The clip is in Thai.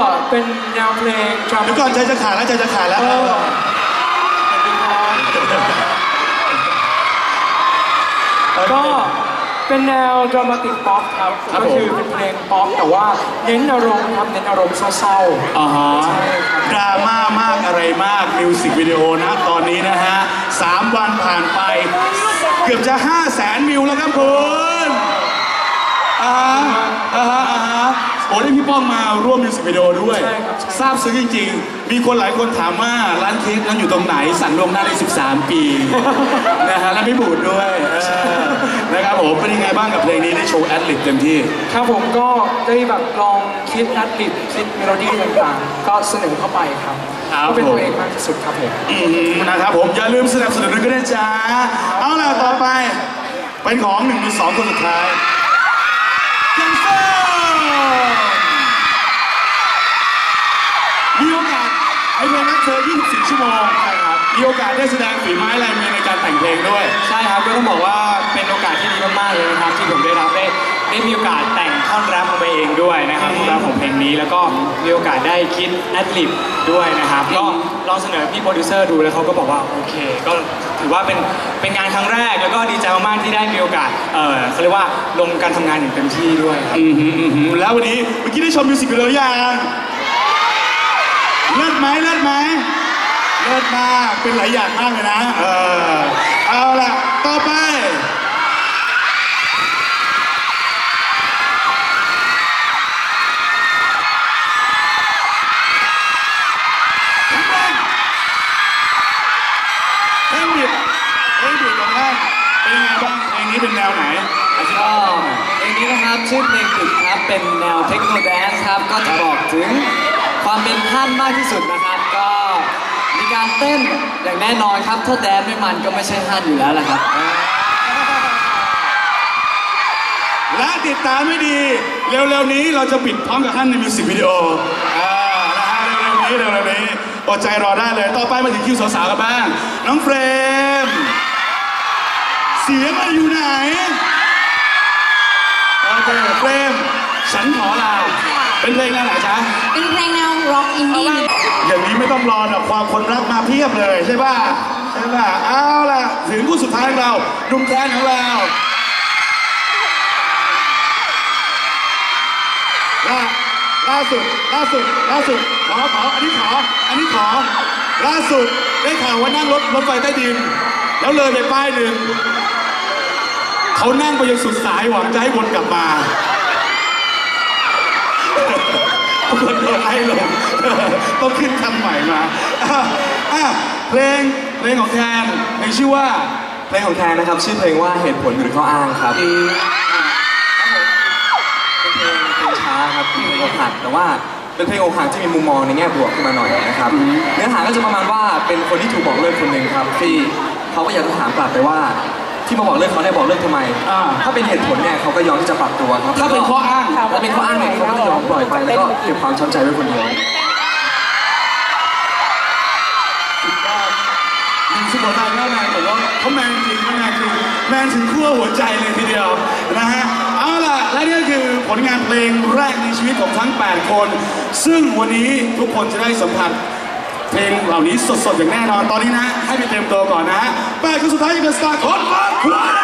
ก็เป็นแนวเพลงดราเดี๋ยวมาก่อนใจจะขาดแล้วใจจะขาดแล้วเอเอออก็เป็นแนวดรามาติกป๊อปครับครับก็ผม คือเป็นเพลงป๊อปแต่ว่าเน้นอารมณ์ครับเน้นอารมณ์เศร้าอ่าฮะใช่ครับดราม่ามากอะไรมากมิวสิกวิดีโอนะตอนนี้นะฮะสามวันผ่านไป เกือบจะ5 0 0แสนวิวแล้วครับคุณอ่าฮะอ่าฮะอ่าฮะ โอ้ได้พี่ป้องมาร่วมมิวสิกวิดีโอด้วย ใช่ครับ ทราบซึ้งจริง ๆ มีคนหลายคนถามว่าร้านเค้กนั้นอยู่ตรงไหน สั่งลวงหน้าได้ 13 ปี นะฮะและไม่บูดด้วยเออนะครับผมเป็นยังไงบ้างกับเพลงนี้ได้โชว์แอดลิบเต็มที่ๆครับผมก็ได้แบบลองคิดนัดดิบคิดเมโลดี้ต่างๆ ก็เสนอเข้าไปครับครับ ก็เป็นผมตัวเองมากที่สุดครับผมอืมนะครับผมอย่าลืมสนับสนุนด้วยก็ได้จ้าเอาล่ะต่อไป เป็นของหนึ่งในสองคนสุดท้าย มีโอกาสไอเพลงรักเธอ24 ชั่วโมงใช่ครับมีโอกาสได้แสดงฝีไม้ลายมือในการแต่งเพลงด้วย ใช่ครับก็ต้องบอกว่าเป็นโอกาสที่ดีมากๆเลยนะครับที่ผมได้รับได้ได้มีโอกาสแต่งท่อนแรปลงไปเองด้วยนะครับท่อนแรปของเพลงนี้แล้วก็มีโอกาสได้คิดแอดลิบด้วยนะครับก็ลองเสนอพี่โปรดิวเซอร์ดูแล้วเขาก็บอกว่าโอเค ก็ถือว่าเป็นเป็นงานครั้งแรกแล้วก็ดีใจมากๆที่ได้มีโอกาสเออเขาเรียกว่าลงการทำงานอย่างเต็มที่ด้วยครับ อืมหืมอืมหืมแล้ววันนี้เมื่อกี้ได้ชมมิวสิกวิดีโอยังเลิ ศไหมเลิศไหมเลิศมากเป็นหลายอย่างมากเลยนะเออเอาล่ะต่อไปเพลงบิดเพลงบิดของท่านเป็นยังไงบ้างเพลงนี้เป็นแนวไหนอธิบายให้ฟังหน่อยเพลงนี้นะครับชื่อเพลงติดครับเป็นแนวเทคโนแดนซ์ครับก็จะบอกถึงความเป็น ท่านมากที่สุดนะครับ ก็มีการเต้นอย่างแน่นอนครับ ถ้าแดนไม่มันก็ไม่ใช่ท่านอยู่แล้วแหละครับ และติดตามไม่ดี เร็วๆนี้เราจะปิดพร้อมกับท่านในมิวสิกวิดีโออ่านะฮะเร็วๆนี้เร็วๆนี้อดใจรอได้เลย ต่อไปมาถึงคิวสาวๆกันบ้าง น้องเฟรม เสียงมันอยู่ไหน โอเคเฟรม ฉันขอลา เป็นเพลงแนวไหนจ๊ะ เป็นเพลงแนว องรอหรอกความคนรักมาเพียบเลยใช่ป่ะใช่ป่ะเอาล่ะถึงผู้สุดท้ายของเราหนุ่มแค้นของเราล่าล่าสุดล่าสุดล่าสุดขอขออันนี้ขออันนี้ขอ ล่าสุดได้ข่าวว่านั่งรถรถไฟใต้ดิน แล้วเลยไปป้ายหนึ่งเขานั่งไปจนสุดสายหวังจะให้วนกลับมาปรากฏโดนไล่ลง ต้องขึ้นคำใหม่มาอะอะเพลงเพลงของแทนเพลงชื่อว่าเพลงของแทนนะครับ ชื่อเพลงว่าเหตุผลหรือข้ออ้างครับ เป็นเพลงเพลงช้าครับเป็นเพลงอกหักแต่ว่าเป็นเพลงอกหักที่มีมุมมองในแง่บวกขึ้นมาหน่อยนะครับเนื้อหาก็จะประมาณว่าเป็นคนที่ถูกบอกเลิกคนหนึ่งครับที่เขาก็อยากจะถามกลับไปว่า ที่มาบอกเลิกเขาเนี่ยบอกเลิกทำไม อ่าถ้าเป็นเหตุผลเนี่ยเขาก็ยอมที่จะปรับตัวครับถ้าเป็นข้ออ้าง ถ้าเป็นข้ออ้างเนี่ยเขาก็จะยอมปล่อยไปแล้วก็เก็บความช้ำใจไว้คนเดียว หนึ่งสุโขทัยแล้วแมนผมว่าเขาแมนจริงเขาแมนจริงแมนถึงขั้วหัวใจเลยทีเดียวนะฮะเอาล่ะและนี่ก็คือผลงานเพลงแรกในชีวิตของทั้ง 8 คน ซึ่งวันนี้ทุกคนจะได้สัมผัสเพลงเหล่านี้สดๆอย่างแน่นอนตอนนี้นะ ให้ไปเตรียมตัวก่อนนะแปดคนสุดท้ายจะเป็นสตาร์คนครอบครัวนะ